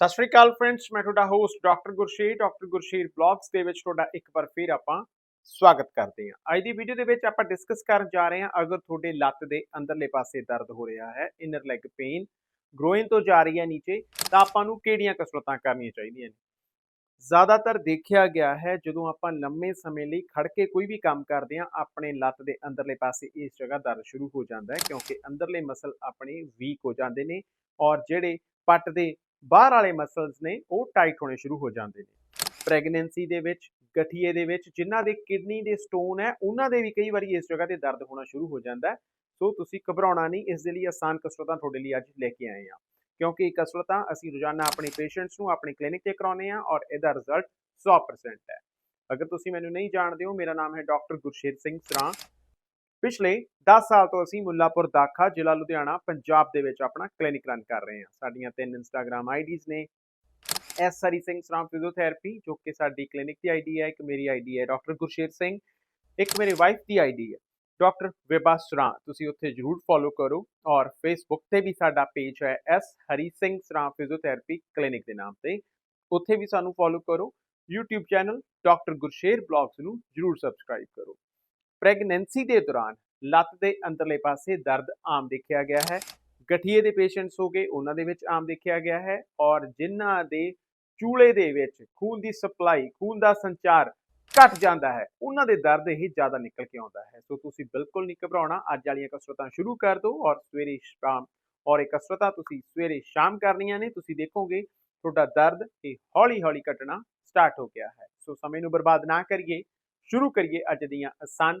ਸਤਿ ਸ਼੍ਰੀ ਅਕਾਲ ਫਰੈਂਡਸ ਮੈਂ ਤੁਹਾਡਾ host doctor Gursher doctor Gursher blogs ਦੇ ਵਿੱਚ ਤੁਹਾਡਾ ਇੱਕ ਵਾਰ ਫਿਰ ਆਪਾਂ ਸਵਾਗਤ ਕਰਦੇ ਹਾਂ। ਅੱਜ ਦੀ ਵੀਡੀਓ ਦੇ ਵਿੱਚ ਆਪਾਂ ਡਿਸਕਸ ਕਰਨ ਜਾ ਰਹੇ ਹਾਂ ਅਗਰ ਤੁਹਾਡੇ ਲੱਤ ਦੇ ਅੰਦਰਲੇ ਪਾਸੇ ਦਰਦ ਹੋ ਰਿਹਾ ਹੈ ਇਨਰ ਲੈਗ ਪੇਨ ਗਰੋਇਨ ਤੋਂ ਜਾ ਰਹੀ ਹੈ ਨੀਚੇ, ਤਾਂ ਆਪਾਂ ਨੂੰ ਕਿਹੜੀਆਂ ਕਸਰਤਾਂ ਕਰਨੀਆਂ ਚਾਹੀਦੀਆਂ ਨੇ? ਜ਼ਿਆਦਾਤਰ ਦੇਖਿਆ ਗਿਆ ਹੈ ਜਦੋਂ ਆਪਾਂ ਲੰਮੇ ਸਮੇਂ ਲਈ ਖੜ ਕੇ ਕੋਈ ਵੀ ਕੰਮ ਕਰਦੇ ਹਾਂ, ਆਪਣੇ ਲੱਤ ਦੇ ਅੰਦਰਲੇ ਪਾਸੇ ਇਸ ਜਗ੍ਹਾ ਦਰਦ ਸ਼ੁਰੂ ਹੋ ਜਾਂਦਾ ਹੈ ਕਿਉਂਕਿ ਅੰਦਰਲੇ ਮਸਲ ਆਪਣੇ ਵੀਕ ਹੋ ਜਾਂਦੇ ਨੇ ਔਰ ਜਿਹੜੇ ਪੱਟ ਦੇ ਬਾਹਰ ਵਾਲੇ ਮਸਲਸ ਨੇ ਉਹ ਟਾਈਟ ਹੋਣੇ ਸ਼ੁਰੂ ਹੋ ਜਾਂਦੇ ਨੇ। ਪ੍ਰੈਗਨੈਂਸੀ ਦੇ ਵਿੱਚ, ਗਠੀਏ ਦੇ ਵਿੱਚ, ਜਿਨ੍ਹਾਂ ਦੇ ਕਿਡਨੀ ਦੇ ਸਟੋਨ ਹੈ, ਉਹਨਾਂ ਦੇ ਵੀ ਕਈ ਵਾਰੀ ਇਸ ਜਗ੍ਹਾ ਤੇ ਦਰਦ ਹੋਣਾ ਸ਼ੁਰੂ ਹੋ ਜਾਂਦਾ ਸੋ ਤੁਸੀਂ ਘਬਰਾਉਣਾ ਨਹੀਂ, ਇਸ ਦੇ ਲਈ ਆਸਾਨ ਕਸਰਤਾਂ ਤੁਹਾਡੇ ਲਈ ਅੱਜ ਲੈ ਕੇ ਆਏ ਹਾਂ। ਕਿਉਂਕਿ ਇਹ ਕਸਰਤਾਂ ਅਸੀਂ ਰੋਜ਼ਾਨਾ ਆਪਣੇ ਪੇਸ਼ੈਂਟਸ ਨੂੰ ਆਪਣੇ ਕਲੀਨਿਕ ਤੇ ਕਰਾਉਂਦੇ ਹਾਂ ਔਰ ਇਹਦਾ ਰਿਜ਼ਲਟ 100% ਹੈ। ਅਗਰ ਤੁਸੀਂ ਮੈਨੂੰ ਨਹੀਂ ਜਾਣਦੇ ਹੋ, ਮੇਰਾ ਨਾਮ ਹੈ ਡਾਕਟਰ ਗੁਰਸ਼ੇਰ ਸਿੰਘ ਸਰਾਂ। ਪਿਛਲੇ 10 ਸਾਲ ਤੋਂ ਅਸੀਂ ਮੁੱਲਾਪੁਰ ਦਾਖਾ ਜ਼ਿਲ੍ਹਾ ਲੁਧਿਆਣਾ, ਪੰਜਾਬ ਦੇ ਵਿੱਚ ਆਪਣਾ ਕਲੀਨਿਕ ਰਨ ਕਰ ਰਹੇ ਹਾਂ। ਸਾਡੀਆਂ ਤਿੰਨ ਇੰਸਟਾਗ੍ਰam ਆਈਡੀਜ਼ ਨੇ। ਐਸ ਹਰੀ ਸਿੰਘ ਸਰਾਂ ਫਿਜ਼ੀਓਥੈਰੇਪੀ ਜੋ ਕਿ ਸਾਡੀ ਕਲੀਨਿਕ ਦੀ ਆਈਡੀ ਹੈ, ਇੱਕ ਮੇਰੀ ਆਈਡੀ ਹੈ ਡਾਕਟਰ ਗੁਰਸ਼ੇਰ ਸਿੰਘ, ਇੱਕ ਮੇਰੇ ਵਾਈਫ ਦੀ ਆਈਡੀ ਹੈ। ਡਾਕਟਰ ਵਿਭਾ ਸਰਾਂ ਤੁਸੀਂ ਉੱਥੇ ਜਰੂਰ ਫੋਲੋ ਕਰੋ ਔਰ ਫੇਸਬੁੱਕ ਤੇ ਵੀ ਸਾਡਾ ਪੇਜ ਹੈ S Hari Singh Sran physiotherapy clinic ਦੇ ਨਾਮ ਤੇ। ਉੱਥੇ ਵੀ ਸਾਨੂੰ ਫੋਲੋ ਕਰੋ। YouTube channel doctor Gursher blogs ਨੂੰ ਜਰੂਰ ਸਬਸਕ੍ਰਾਈਬ ਕਰੋ। ਪ੍ਰੈਗਨੈਂਸੀ ਦੇ ਦੌਰਾਨ ਲੱਤ ਦੇ ਅੰਦਰਲੇ ਪਾਸੇ ਦਰਦ ਆਮ ਦੇਖਿਆ ਗਿਆ ਹੈ। ਗਠੀਏ ਦੇ ਪੇਸ਼ੈਂਟਸ ਹੋ ਗਏ, ਉਹਨਾਂ ਦੇ ਵਿੱਚ ਆਮ ਦੇਖਿਆ ਗਿਆ ਹੈ ਔਰ ਜਿਨ੍ਹਾਂ ਦੇ ਚੂਲੇ ਦੇ ਵਿੱਚ ਖੂਨ ਦੀ ਸਪਲਾਈ, ਖੂਨ ਦਾ ਸੰਚਾਰ ਘਟ ਜਾਂਦਾ ਹੈ, ਉਹਨਾਂ ਦੇ ਦਰਦ ਇਹ ਜ਼ਿਆਦਾ ਨਿਕਲ ਕੇ ਆਉਂਦਾ ਹੈ। ਸੋ ਤੁਸੀਂ ਬਿਲਕੁਲ ਨਹੀਂ ਘਬਰਾਉਣਾ, ਅੱਜ ਵਾਲੀਆਂ ਕਸਰਤਾਂ ਸ਼ੁਰੂ ਕਰ ਦਿਓ ਔਰ ਸਵੇਰੇ ਸ਼ਾਮ, ਔਰ ਇਹ ਕਸਰਤਾਂ ਤੁਸੀਂ ਸਵੇਰੇ ਸ਼ਾਮ ਕਰਨੀਆਂ ਨੇ, ਤੁਸੀਂ ਦੇਖੋਗੇ ਤੁਹਾਡਾ ਦਰਦ ਇਹ ਹੌਲੀ ਹੌਲੀ ਘਟਣਾ ਸਟਾਰਟ ਹੋ ਗਿਆ ਹੈ। ਸੋ ਸਮੇਂ ਨੂੰ ਬਰਬਾਦ ਨਾ ਕਰੀਏ, ਸ਼ੁਰੂ ਕਰੀਏ ਅੱਜ ਦੀਆਂ ਆਸਾਨ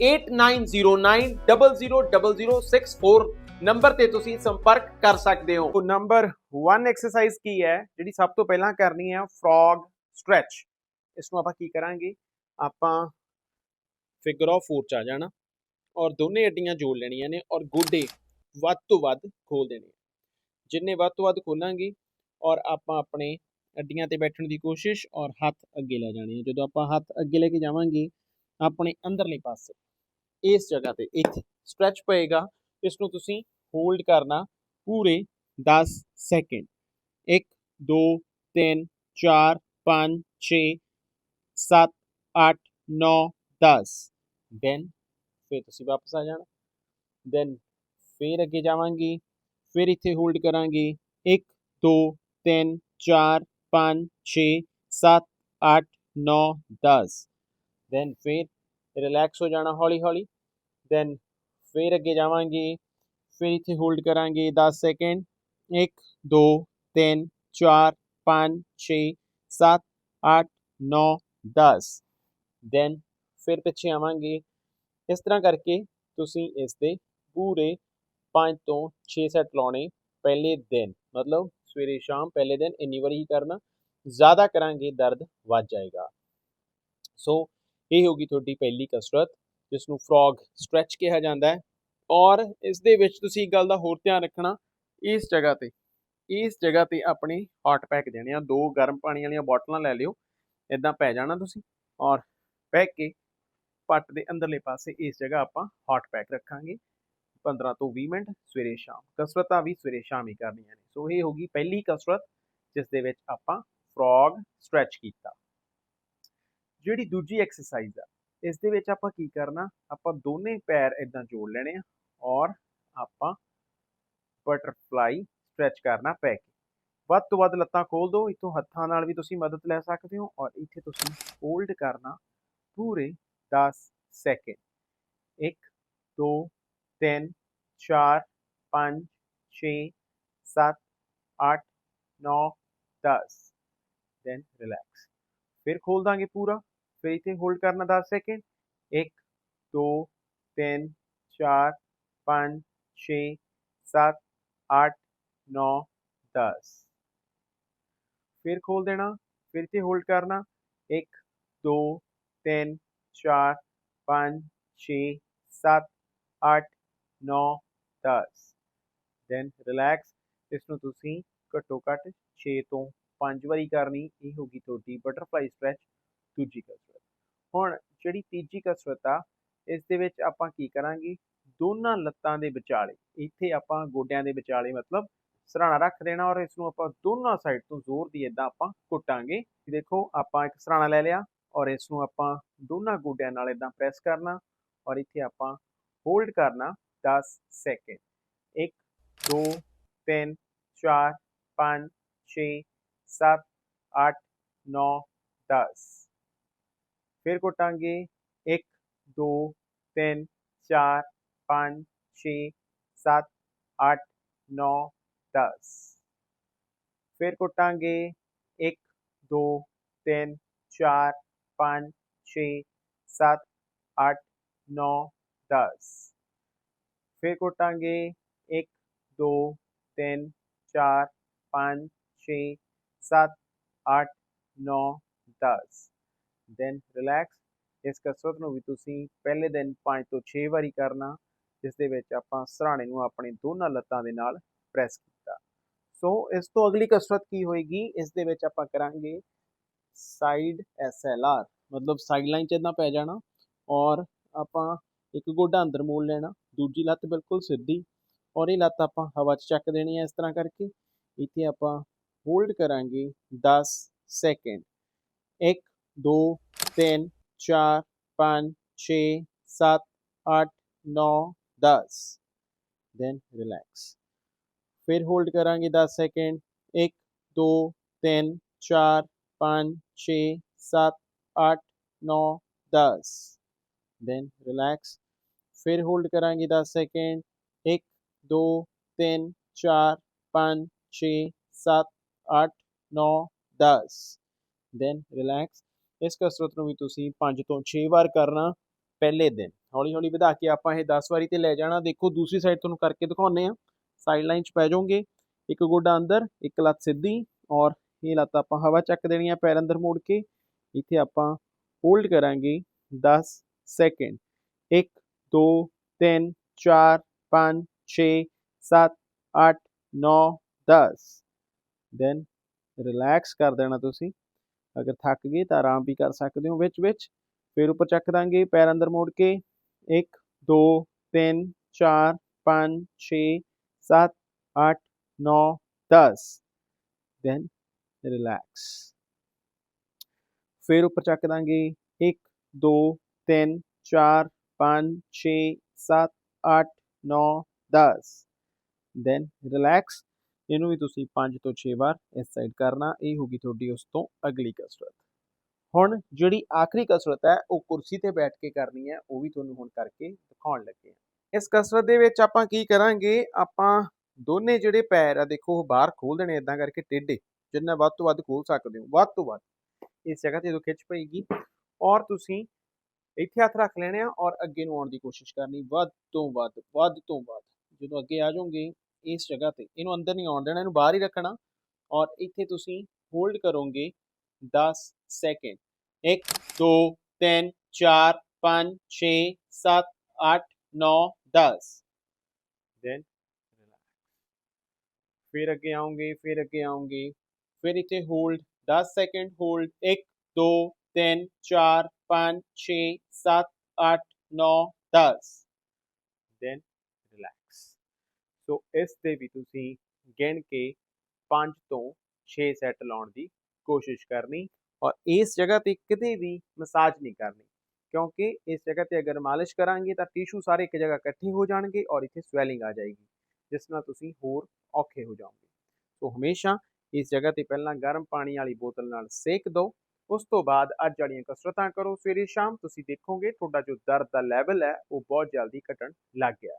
8909000064 ਨੰਬਰ ਤੇ ਤੁਸੀਂ ਸੰਪਰਕ ਕਰ ਸਕਦੇ ਹੋ। ਨੰਬਰ 1 ਐਕਸਰਸਾਈਜ਼ ਕੀ ਹੈ, ਜਿਹੜੀ ਸਭ ਤੋਂ ਪਹਿਲਾਂ ਕਰਨੀ ਹੈ ਫਰੋਗ ਸਟ੍ਰੈਚ ਇਸ ਨੂੰ ਆਪਾਂ ਕੀ ਕਰਾਂਗੇ? ਆਪਾਂ ਫਿਗਰ ਆਫ 4 ਚ ਆ ਜਾਣਾ, ਔਰ ਦੋਨੇ ਅੱਡੀਆਂ ਜੋੜ ਲੈਣੀਆਂ ਨੇ, ਔਰ ਗੋਡੇ ਵੱਧ ਤੋਂ ਵੱਧ ਖੋਲ ਦੇਣੇ ਜਿੰਨੇ ਵੱਧ ਤੋਂ ਵੱਧ ਖੋਲਾਂਗੇ, ਔਰ ਆਪਾਂ ਆਪਣੇ ਅੱਡੀਆਂ ਤੇ ਬੈਠਣ ਦੀ ਕੋਸ਼ਿਸ਼, ਔਰ ਹੱਥ ਅੱਗੇ ਲੈ ਜਾਣੇ ਆ। ਜਦੋਂ ਆਪਾਂ ਹੱਥ ਅੱਗੇ ਲੈ ਕੇ ਜਾਵਾਂਗੇ, ਆਪਣੇ ਅੰਦਰਲੇ ਪਾਸੇ ਇਸ ਜਗ੍ਹਾ ਤੇ, ਇੱਥੇ। ਸਟ੍ਰੈਚ ਪਏਗਾ ਇਸ ਨੂੰ ਤੁਸੀਂ ਹੋਲਡ ਕਰਨਾ ਪੂਰੇ 10 ਸੈਕਿੰਡ 1 2 3 4 5 6 7 8 9 10 ਦੈਨ ਫਿਰ ਤੁਸੀਂ ਵਾਪਸ ਆ ਜਾਣਾ। ਦੈਨ ਫਿਰ ਅੱਗੇ ਜਾਵਾਂਗੇ। ਫਿਰ ਇੱਥੇ ਹੋਲਡ ਕਰਾਂਗੇ। 1 2 3 4 5 6 7 8 9 10 ਦੈਨ ਫਿਰ ਰਿਲੈਕਸ ਹੋ ਜਾਣਾ ਹੌਲੀ ਹੌਲੀ ਦੈਨ ਫਿਰ ਅੱਗੇ ਜਾਵਾਂਗੇ, ਫਿਰ ਇੱਥੇ ਹੋਲਡ ਕਰਾਂਗੇ 10 ਸੈਕਿੰਡ 1 2 3 4 5 6 7 8 9 10 ਦੈਨ ਫਿਰ ਪਿੱਛੇ ਆਵਾਂਗੇ। ਇਸ ਤਰ੍ਹਾਂ ਕਰਕੇ ਤੁਸੀਂ ਇਸ ਦੇ ਪੂਰੇ 5 ਤੋਂ 6 ਸੈੱਟ ਲਾਉਣੇ ਪਹਿਲੇ ਦਿਨ। ਮਤਲਬ ਸਵੇਰੇ ਸ਼ਾਮ ਪਹਿਲੇ ਦਿਨ ਇੰਨੀ ਵਾਰੀ ਹੀ ਕਰਨਾ, ਜ਼ਿਆਦਾ ਕਰਾਂਗੇ ਦਰਦ ਵੱਧ ਜਾਏਗਾ। ਸੋ ਇਹ ਹੋਗੀ ਤੁਹਾਡੀ ਪਹਿਲੀ ਕਸਰਤ। ਜਿਸ ਨੂੰ ਫਰੋਗ ਸਟ੍ਰੈਚ ਕਿਹਾ ਜਾਂਦਾ ਹੈ। ਔਰ ਇਸ ਦੇ ਵਿੱਚ ਤੁਸੀਂ ਇੱਕ ਗੱਲ ਦਾ ਹੋਰ ਧਿਆਨ ਰੱਖਣਾ, ਇਸ ਜਗ੍ਹਾ ਤੇ, ਇਸ ਜਗ੍ਹਾ ਤੇ ਆਪਣੇ ਹੌਟ ਪੈਕ ਦੇਣੇ ਆ। ਦੋ ਗਰਮ ਪਾਣੀ ਵਾਲੀਆਂ ਬੋਟਲਾਂ ਲੈ ਲਿਓ ਇਦਾਂ ਪੈ ਜਾਣਾ ਤੁਸੀਂ। ਔਰ ਬਹਿ ਕੇ ਪੱਟ ਦੇ ਅੰਦਰਲੇ ਪਾਸੇ ਇਸ ਜਗ੍ਹਾ ਆਪਾਂ ਹੌਟ ਪੈਕ ਰੱਖਾਂਗੇ। 15 ਤੋਂ 20 ਮਿੰਟ, ਸਵੇਰੇ ਸ਼ਾਮ। ਕਸਰਤਾਂ ਵੀ ਸਵੇਰੇ ਸ਼ਾਮ ਹੀ ਕਰਨੀਆਂ ਨੇ। ਸੋ ਇਹ ਹੋਗੀ ਪਹਿਲੀ ਕਸਰਤ, ਜਿਸ ਦੇ ਵਿੱਚ ਆਪਾਂ ਫਰੋਗ ਸਟ੍ਰੈਚ ਕੀਤਾ। ਜਿਹੜੀ ਦੂਜੀ ਐਕਸਰਸਾਈਜ਼ ਆ ਇਸ ਦੇ ਵਿੱਚ ਆਪਾਂ ਕੀ ਕਰਨਾ, ਆਪਾਂ ਦੋਨੇ ਪੈਰ ਇਦਾਂ ਜੋੜ ਲੈਣੇ ਆ ਔਰ ਆਪਾਂ ਬਟਰਫਲਾਈ ਸਟ੍ਰੈਚ ਕਰਨਾ ਪੈ ਕੇ। ਵੱਧ ਤੋਂ ਵੱਧ ਲੱਤਾਂ ਖੋਲ ਦਿਓ ਇਥੋਂ ਹੱਥਾਂ ਨਾਲ ਵੀ ਤੁਸੀਂ ਮਦਦ ਲੈ ਸਕਦੇ ਹੋ ਔਰ ਇੱਥੇ ਤੁਸੀਂ ਹੋਲਡ ਕਰਨਾ ਪੂਰੇ 10 ਸੈਕਿੰਡ। 1 2 3 4 5 6 7 8 9 10 ਦੈਨ ਰਿਲੈਕਸ ਫਿਰ ਖੋਲ ਦਾਂਗੇ ਪੂਰਾ। ਫਿਰ ਇੱਥੇ ਹੋਲਡ ਕਰਨਾ 10 ਸੈਕਿੰਡ 1 2 3 4 5 6 7 8 9 10 ਫਿਰ ਖੋਲ ਦੇਣਾ ਫਿਰ ਇੱਥੇ ਹੋਲਡ ਕਰਨਾ 1 2 3 4 5 6 7 8 9 10 ਦੈਨ ਰਿਲੈਕਸ ਇਸ ਨੂੰ ਤੁਸੀਂ ਘੱਟੋ ਘੱਟ 6 ਤੋਂ 5 ਵਾਰੀ ਕਰਨੀ ਇਹ ਹੋਗੀ ਤੁਹਾਡੀ ਬਟਰਫਲਾਈ ਸਟ੍ਰੈਚ ਦੂਜੀ ਕਸਰਤ ਹੁਣ ਜਿਹੜੀ ਤੀਜੀ ਕਸਰਤ ਆ, ਇਸ ਦੇ ਵਿੱਚ ਆਪਾਂ ਕੀ ਕਰਾਂਗੇ? ਦੋਨਾਂ ਲੱਤਾਂ ਦੇ ਵਿਚਾਲੇ, ਇੱਥੇ ਆਪਾਂ ਗੋਡਿਆਂ ਦੇ ਵਿਚਾਲੇ ਮਤਲਬ ਸਰਾਣਾ ਰੱਖ ਦੇਣਾ ਔਰ ਇਸ ਨੂੰ ਆਪਾਂ ਦੋਨਾਂ ਸਾਈਡ ਤੋਂ ਜ਼ੋਰ ਦੀ ਇਦਾਂ ਆਪਾਂ ਕੁੱਟਾਂਗੇ। ਦੇਖੋ, ਆਪਾਂ ਇੱਕ ਸਰਾਣਾ ਲੈ ਲਿਆ ਔਰ ਇਸ ਨੂੰ ਆਪਾਂ ਦੋਨਾਂ ਗੋਡਿਆਂ ਨਾਲ ਇਦਾਂ ਪ੍ਰੈਸ ਕਰਨਾ ਔਰ ਇੱਥੇ ਆਪਾਂ ਹੋਲਡ ਕਰਨਾ 10 ਸੈਕਿੰਡ 1 2 3 4 5 6 7 8 9 10 ਫਿਰ ਕੁੱਟਾਂਗੇ 1 2 3 4 5 6 7 8 9 10 ਫਿਰ ਕੁੱਟਾਂਗੇ 1 2 3 4 5 6 7 8 9 10 ਫਿਰ ਕੁੱਟਾਂਗੇ 1 2 3 4 5 6 7 8 9 10 ਦੈਨ ਰਿਲੈਕਸ ਇਸ ਕਸਰਤ ਨੂੰ ਵੀ ਤੁਸੀਂ ਪਹਿਲੇ ਦਿਨ 5 ਤੋਂ 6 ਵਾਰੀ ਕਰਨਾ, ਜਿਸ ਦੇ ਵਿੱਚ ਆਪਾਂ ਸਰਾਣੇ ਨੂੰ ਆਪਣੇ ਦੋਨਾਂ ਲੱਤਾਂ ਦੇ ਨਾਲ ਪ੍ਰੈਸ ਕੀਤਾ। ਸੋ ਇਸ ਤੋਂ ਅਗਲੀ ਕਸਰਤ ਕੀ ਹੋਏਗੀ? ਇਸ ਦੇ ਵਿੱਚ ਆਪਾਂ ਕਰਾਂਗੇ ਸਾਈਡ ਐਸ ਐਲ ਆਰ ਮਤਲਬ ਸਾਈਡ ਲਾਈਨ 'ਚ ਇਦਾਂ ਪੈ ਜਾਣਾ ਔਰ ਆਪਾਂ ਇੱਕ ਗੋਡਾ ਅੰਦਰ ਮੋੜ ਲੈਣਾ, ਦੂਜੀ ਲੱਤ ਬਿਲਕੁਲ ਸਿੱਧੀ ਔਰ ਇਹ ਲੱਤ ਆਪਾਂ ਹਵਾ 'ਚ ਚੱਕ ਦੇਣੀ ਹੈ ਇਸ ਤਰ੍ਹਾਂ ਕਰਕੇ। ਇੱਥੇ ਆਪਾਂ ਹੋਲਡ ਕਰਾਂਗੇ 10 ਸੈਕਿੰਡ 1 2 3 4 5 6 7 8 9 10 then relax ਫਿਰ ਹੋਲਡ ਕਰਾਂਗੇ 10 ਸੈਕਿੰਡ 1 2 3 4 5 6 7 8 9 10 then relax ਫਿਰ ਹੋਲਡ ਕਰਾਂਗੇ 10 ਸੈਕਿੰਡ 1 2 3 4 5 6 7 8 9 10 then relax ਇਸ ਕਸਰਤ ਨੂੰ ਵੀ ਤੁਸੀਂ 5 ਤੋਂ 6 ਵਾਰ ਕਰਨਾ ਪਹਿਲੇ ਦਿਨ। ਹੌਲੀ ਹੌਲੀ ਵਧਾ ਕੇ ਆਪਾਂ ਇਹ 10 ਵਾਰੀ ਤੇ ਲੈ ਜਾਣਾ। ਦੇਖੋ, ਦੂਸਰੀ ਸਾਈਡ ਤੁਹਾਨੂੰ ਕਰਕੇ ਦਿਖਾਉਨੇ ਆ ਸਾਈਡ ਲਾਈਨ 'ਚ ਪੈ ਜਾਓਗੇ। ਇੱਕ ਗੋਡਾ ਅੰਦਰ, ਇੱਕ ਲੱਤ ਸਿੱਧੀ ਔਰ ਇਹ ਲੱਤ ਆਪਾਂ ਹਵਾ ਚੱਕ ਦੇਣੀ ਆ ਪੈਰ ਅੰਦਰ ਮੋੜ ਕੇ। ਇੱਥੇ ਆਪਾਂ ਹੋਲਡ ਕਰਾਂਗੇ 10 ਸੈਕਿੰਡ 1 2 3 4 5 6 7 8 9 10 ਦੈਨ ਰਿਲੈਕਸ ਕਰ ਦੇਣਾ ਤੁਸੀਂ। ਅਗਰ ਥੱਕ ਗਏ ਤਾਂ ਆਰਾਮ ਵੀ ਕਰ ਸਕਦੇ ਹੋ ਵਿੱਚ ਵਿੱਚ। ਫਿਰ ਉੱਪਰ ਚੱਕ ਦਾਂਗੇ, ਪੈਰ ਅੰਦਰ ਮੋੜ ਕੇ। 1 2 3 4 5 6 7 8 9 10 then relax ਫਿਰ ਉੱਪਰ ਚੱਕ ਦਾਂਗੇ। 1 2 3 4 5 6 7 8 9 10 then relax ਇਹਨੂੰ ਵੀ ਤੁਸੀਂ 5 ਤੋਂ 6 ਵਾਰ ਇਸ ਸਾਈਡ ਕਰਨਾ, ਇਹ ਹੋਗੀ ਤੁਹਾਡੀ ਉਸ ਤੋਂ ਅਗਲੀ ਕਸਰਤ। ਹੁਣ ਜਿਹੜੀ ਆਖਰੀ ਕਸਰਤ ਹੈ, ਉਹ ਕੁਰਸੀ ਤੇ ਬੈਠ ਕੇ ਕਰਨੀ ਹੈ, ਉਹ ਵੀ ਤੁਹਾਨੂੰ ਹੁਣ ਕਰਕੇ ਦਿਖਾਉਣ ਲੱਗੇ ਹਾਂ। ਇਸ ਕਸਰਤ ਦੇ ਵਿੱਚ ਆਪਾਂ ਕੀ ਕਰਾਂਗੇ, ਆਪਾਂ ਦੋਨੇ ਜਿਹੜੇ ਪੈਰ ਆ, ਦੇਖੋ ਉਹ ਬਾਹਰ ਖੋਲ ਦੇਣੇ ਇਦਾਂ ਕਰਕੇ ਟੇਢੇ, ਜਿੰਨਾ ਵੱਧ ਤੋਂ ਵੱਧ ਖੋਲ ਸਕਦੇ ਹੋ, ਵੱਧ ਤੋਂ ਵੱਧ। ਇਸ ਜਗ੍ਹਾ ਤੇ ਜਦੋਂ ਖਿੱਚ ਪਏਗੀ, ਔਰ ਤੁਸੀਂ ਇੱਥੇ ਹੱਥ ਰੱਖ ਲੈਣੇ ਆ, ਔਰ ਅੱਗੇ ਨੂੰ ਆਉਣ ਦੀ ਕੋਸ਼ਿਸ਼ ਕਰਨੀ, ਵੱਧ ਤੋਂ ਵੱਧ ਵੱਧ ਤੋਂ ਵੱਧ। ਜਦੋਂ ਅੱਗੇ ਆ ਜਾਓਗੇ ਇਸ ਜਗ੍ਹਾ ਤੇ। ਇਹਨੂੰ ਅੰਦਰ ਨਹੀਂ ਆਉਣ ਦੇਣਾ ਇਹਨੂੰ ਬਾਹਰ ਹੀ ਰੱਖਣਾ ਔਰ ਇੱਥੇ ਤੁਸੀਂ ਹੋਲਡ ਕਰੋਗੇ 10 ਸੈਕਿੰਡ 1 2 3 4 5 6 7 8 9 10 ਦੈਨ ਫਿਰ ਅੱਗੇ ਆਉਂਗੇ ਫਿਰ ਅੱਗੇ ਆਉਂਗੇ। ਫਿਰ ਇੱਥੇ hold 10 second hold 1 2 3 4 5 6 7 8 9 10 then relax so ਇਸ ਤੇ ਵੀ ਤੁਸੀਂ ਗਿਣ ਕੇ 5 ਤੋਂ 6 ਸੈੱਟ ਲਾਉਣ ਦੀ ਕੋਸ਼ਿਸ਼ ਕਰਨੀ ਔਰ ਇਸ ਜਗ੍ਹਾ ਤੇ ਕਿਤੇ ਵੀ ਮਸਾਜ ਨਹੀਂ ਕਰਨੀ, ਕਿਉਂਕਿ ਇਸ ਜਗ੍ਹਾ ਤੇ ਅਗਰ ਮਾਲਿਸ਼ ਕਰਾਂਗੇ ਤਾਂ ਟਿਸ਼ੂ ਸਾਰੇ ਇੱਕ ਜਗ੍ਹਾ ਇਕੱਠੇ ਹੋ ਜਾਣਗੇ ਔਰ ਇੱਥੇ ਸਵੈਲਿੰਗ ਆ ਜਾਏਗੀ, ਜਿਸ ਨਾਲ ਤੁਸੀਂ ਹੋਰ ਔਖੇ ਹੋ ਜਾਓਗੇ। ਸੋ ਹਮੇਸ਼ਾ ਇਸ ਜਗ੍ਹਾ ਤੇ ਪਹਿਲਾਂ ਗਰਮ ਪਾਣੀ ਵਾਲੀ ਬੋਤਲ ਨਾਲ ਸੇਕ ਦਿਓ ਉਸ ਤੋਂ ਬਾਅਦ ਅੱਜ ਵਾਲੀਆਂ ਕਸਰਤਾਂ ਕਰੋ, ਸਵੇਰੇ ਸ਼ਾਮ ਤੁਸੀਂ ਦੇਖੋਗੇ ਤੁਹਾਡਾ ਜੋ ਦਰਦ ਦਾ ਲੈਵਲ ਹੈ, ਉਹ ਬਹੁਤ ਜਲਦੀ ਘਟਣ ਲੱਗ ਗਿਆ ਹੈ।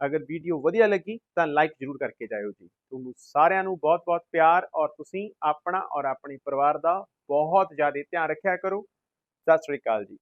ਅਗਰ ਵੀਡੀਓ ਵਧੀਆ ਲੱਗੀ ਤਾਂ ਲਾਈਕ ਜ਼ਰੂਰ ਕਰਕੇ ਜਾਇਓ ਜੀ। ਤੁਹਾਨੂੰ ਸਾਰਿਆਂ ਨੂੰ ਬਹੁਤ-ਬਹੁਤ ਪਿਆਰ ਔਰ ਤੁਸੀਂ ਆਪਣਾ ਔਰ ਆਪਣੇ ਪਰਿਵਾਰ ਦਾ ਬਹੁਤ ਜ਼ਿਆਦਾ ਧਿਆਨ ਰੱਖਿਆ ਕਰੋ। ਸਤਿ ਸ੍ਰੀ ਅਕਾਲ ਜੀ।